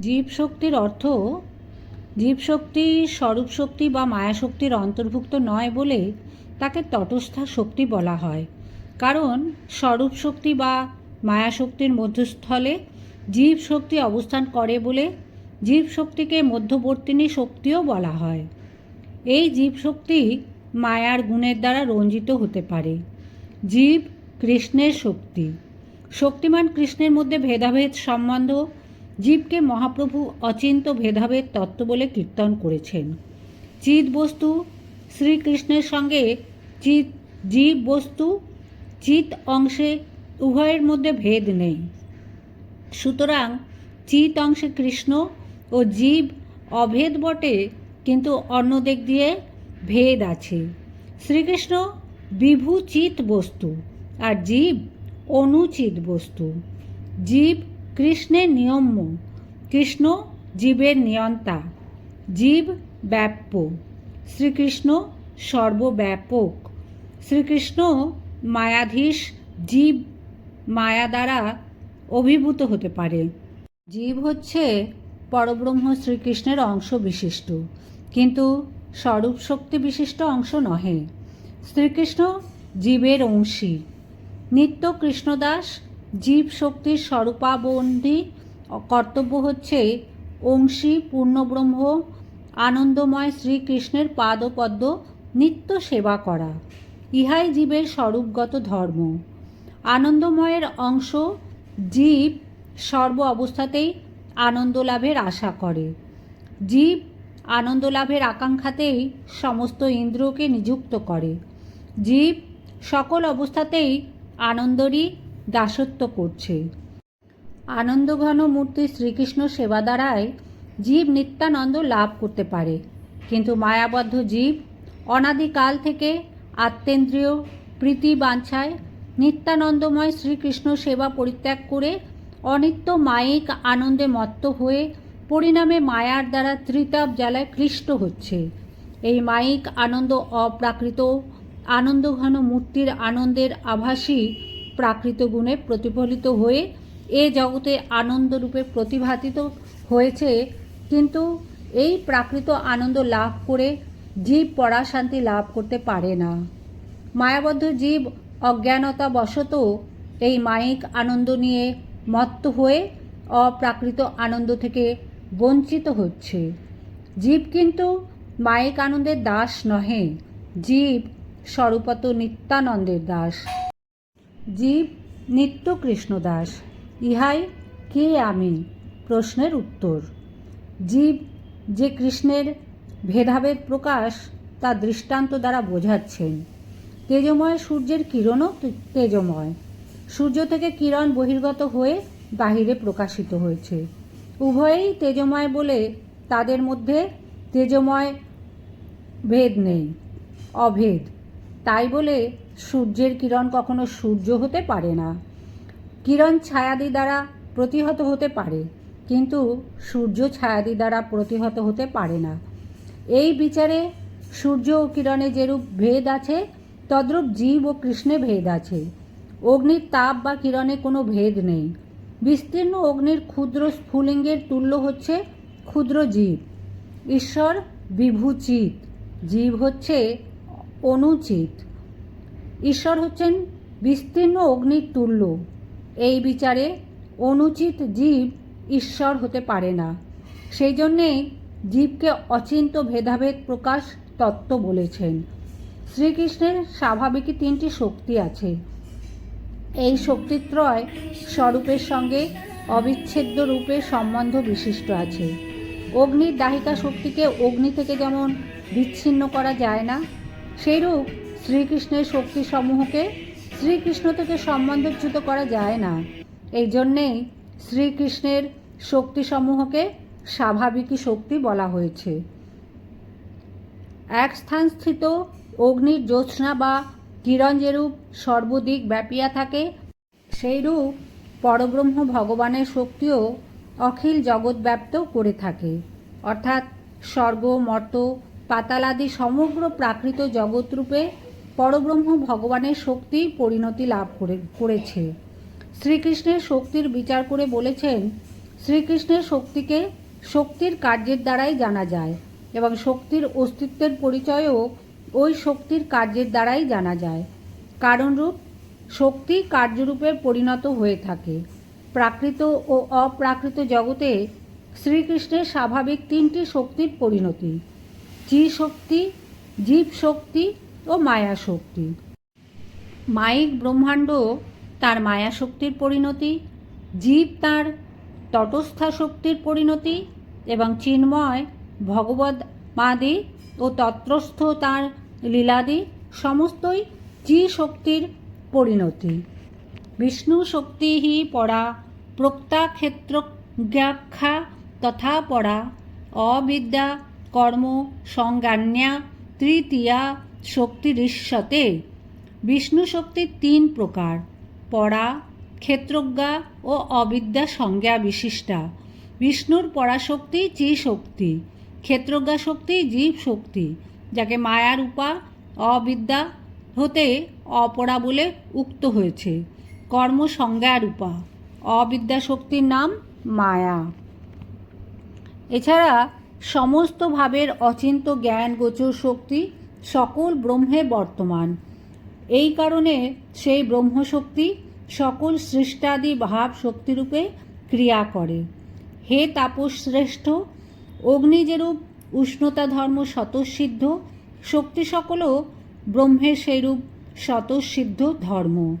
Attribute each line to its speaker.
Speaker 1: জীব শক্তির অর্থ জীব শক্তি স্বরূপ শক্তি বা মায়াশক্তির অন্তর্ভুক্ত নয় বলে তাকে তটস্থা শক্তি বলা হয়। কারণ স্বরূপ শক্তি বা মায়াশক্তির মধ্যস্থলে জীব শক্তি অবস্থান করে বলে জীব শক্তিকে মধ্যবর্তিনী শক্তিও বলা হয়। এই জীব শক্তি মায়ার গুণের দ্বারা রঞ্জিত হতে পারে। জীব কৃষ্ণের শক্তি। শক্তিমান কৃষ্ণের মধ্যে ভেদাভেদ সম্বন্ধ জীবকে মহাপ্রভু অচিন্ত ভেদাভেদ তত্ত্ব বলে কীর্তন করেছেন। চিৎ বস্তু শ্রীকৃষ্ণের সঙ্গে চিৎ জীব বস্তু চিৎ অংশে উভয়ের মধ্যে ভেদ নেই। সুতরাং চিৎ অংশে কৃষ্ণ ও জীব অভেদ বটে, কিন্তু অন্য দিক দিয়ে ভেদ আছে। শ্রীকৃষ্ণ বিভূচিত বস্তু আর জীব অনুচিত বস্তু জীব কৃষ্ণের নিয়ম্য কৃষ্ণ জীবের নিয়ন্তা। জীব ব্যাপ্য। শ্রীকৃষ্ণ সর্বব্যাপক। শ্রীকৃষ্ণ মায়াধীশ জীব মায়া দ্বারা অভিভূত হতে পারে। জীব হচ্ছে পরব্রহ্ম শ্রীকৃষ্ণের অংশ বিশিষ্ট। কিন্তু স্বরূপ শক্তি বিশিষ্ট অংশ নহে। শ্রীকৃষ্ণ জীবের অংশী। নিত্য কৃষ্ণদাস জীব শক্তির স্বরূপাবন্ধী কর্তব্য হচ্ছে অংশী, পূর্ণব্রহ্ম, আনন্দময় শ্রীকৃষ্ণের পাদপদ্ম নিত্য সেবা করা। ইহাই জীবের স্বরূপগত ধর্ম। আনন্দময়ের অংশ জীব সর্ব অবস্থাতেই আনন্দ লাভের আশা করে। জীব আনন্দ লাভের আকাঙ্ক্ষাতেই সমস্ত ইন্দ্রিয়কে নিযুক্ত করে। জীব সকল অবস্থাতেই আনন্দরই দাসত্ব করছে। আনন্দঘন মূর্তি শ্রীকৃষ্ণ সেবা দ্বারায় জীব নিত্যানন্দ লাভ করতে পারে। কিন্তু মায়াবদ্ধ জীব অনাদিকাল থেকে আত্মেন্দ্রিয়, প্রীতি বাঞ্ছায় নিত্যানন্দময় শ্রীকৃষ্ণ সেবা পরিত্যাগ করে অনিত্য মায়িক আনন্দে মত্ত হয়ে পরিণামে মায়ার দ্বারা ত্রিতাপ জ্বালায় ক্লিষ্ট হচ্ছে। এই মায়িক আনন্দ অপ্রাকৃত, আনন্দঘন মূর্তির আনন্দের আভাসী প্রাকৃত গুণে প্রতিফলিত হয়ে এ জগতে আনন্দরূপে প্রতিভাতিত হয়েছে। কিন্তু এই প্রাকৃত আনন্দ লাভ করে জীব পরাশান্তি লাভ করতে পারে না। মায়াবদ্ধ জীব অজ্ঞানতা বশত এই মায়িক আনন্দ নিয়ে মত্ত হয়ে অপ্রাকৃত আনন্দ থেকে বঞ্চিত হচ্ছে। জীব কিন্তু মায়িক আনন্দের দাস নহে, জীব স্বরূপত নিত্যানন্দের দাস। জীব নিত্য কৃষ্ণ দাস ইহাই কে আমি? প্রশ্নের উত্তর। জীব যে কৃষ্ণের ভেদাভেদ প্রকাশ তা দৃষ্টান্ত দ্বারা বোঝাচ্ছেন তেজময় সূর্যের কিরণও তেজময়। সূর্য থেকে কিরণ বহির্গত হয়ে বাহিরে প্রকাশিত হয়েছে। উভয়েই তেজময় বলে তাদের মধ্যে তেজময় ভেদ নেই, অভেদ। তাই বলে সূর্যের কিরণ কখনো সূর্য হতে পারে না। কিরণ ছায়াদি দ্বারা প্রতিহত হতে পারে, কিন্তু সূর্য ছায়াদি দ্বারা প্রতিহত হতে পারে না। এই বিচারে সূর্য ও কিরণে যেরূপ ভেদ আছে, তদ্রূপ জীব ও কৃষ্ণে ভেদ আছে। অগ্নির তাপ বা কিরণে কোনো ভেদ নেই। বিস্তীর্ণ অগ্নির ক্ষুদ্র স্ফুলিঙ্গের তুল্য হচ্ছে ক্ষুদ্র জীব। ঈশ্বর বিভূচিত। জীব হচ্ছে অনুচিত। ঈশ্বর হচ্ছেন বিস্তীর্ণ অগ্নির তুল্য। এই বিচারে অনুচিত জীব ঈশ্বর হতে পারে না। সেই জন্যে জীবকে অচিন্ত ভেদাভেদ প্রকাশ তত্ত্ব বলেছেন। শ্রীকৃষ্ণের স্বাভাবিকই তিনটি শক্তি আছে। এই শক্তিত্রয় স্বরূপের সঙ্গে অবিচ্ছেদ্য রূপে সম্বন্ধ বিশিষ্ট আছে। অগ্নির দাহিকা শক্তিকে অগ্নি থেকে যেমন বিচ্ছিন্ন করা যায় না, সেইরূপ শ্রীকৃষ্ণের শক্তিসমূহকে শ্রীকৃষ্ণ থেকে সম্বন্ধচ্যুত করা যায় না। এই জন্যেই শ্রীকৃষ্ণের শক্তিসমূহকে স্বাভাবিকই শক্তি বলা হয়েছে। এক স্থান স্থিত অগ্নির জ্যোৎস্না বা কিরণ যেরূপ সর্বদিক ব্যাপিয়া থাকে, সেইরূপ পরব্রহ্ম ভগবানের শক্তিও অখিল জগৎব্যাপ্ত করে থাকে। অর্থাৎ স্বর্গ, মর্ত পাতালাদি সমগ্র প্রাকৃত জগৎরূপে পরব্রহ্ম ভগবানের শক্তি পরিণতি লাভ করে, করেছে। শ্রীকৃষ্ণের শক্তির বিচার করে বলেছেন, শ্রীকৃষ্ণের শক্তিকে শক্তির কার্যের দ্বারাই জানা যায় এবং শক্তির অস্তিত্বের পরিচয়ও ওই শক্তির কার্যের দ্বারাই জানা যায়। কারণরূপ, শক্তি কার্যরূপে পরিণত হয়ে থাকে। প্রাকৃত ও অপ্রাকৃত জগতে শ্রীকৃষ্ণের স্বাভাবিক তিনটি শক্তির পরিণতি। চি শক্তি জীব শক্তি ও মায়া শক্তি মায়িক ব্রহ্মাণ্ড তার মায়া শক্তির পরিণতি, জীব তার তটস্থা শক্তির পরিণতি এবং চিন্ময় ভগবদ মাদি ও তত্রস্থ তার লীলাদি সমস্তই চি শক্তির পরিণতি। বিষ্ণু শক্তি হি প্রক্তা ক্ষেত্রজ্ঞাখ্যা তথা পরা অবিদ্যা, কর্ম, সংজ্ঞান্যা, তৃতীয়া শক্তিরিষ্যতে বিষ্ণু শক্তির তিন প্রকার পরা ক্ষেত্রজ্ঞা ও অবিদ্যা সংজ্ঞা বিশিষ্টা। বিষ্ণুর পরাশক্তি চি শক্তি ক্ষেত্রজ্ঞা শক্তি জীব শক্তি যাকে মায়ার উপা অবিদ্যা হতে অপরা বলে উক্ত হয়েছে। কর্ম সংজ্ঞা রূপা অবিদ্যা শক্তির নাম মায়া। এছাড়া সমস্ত ভাবের অচিন্ত জ্ঞান গোচর শক্তি সকল ব্রহ্মে বর্তমান। এই কারণে সেই ব্রহ্মশক্তি সকল সৃষ্টাদি ভাব শক্তিরূপে ক্রিয়া করে। হে তাপস শ্রেষ্ঠ অগ্নি যেরূপ উষ্ণতা ধর্ম স্বতঃসিদ্ধ, শক্তি সকলও ব্রহ্মের সেইরূপ স্বতঃসিদ্ধ ধর্ম।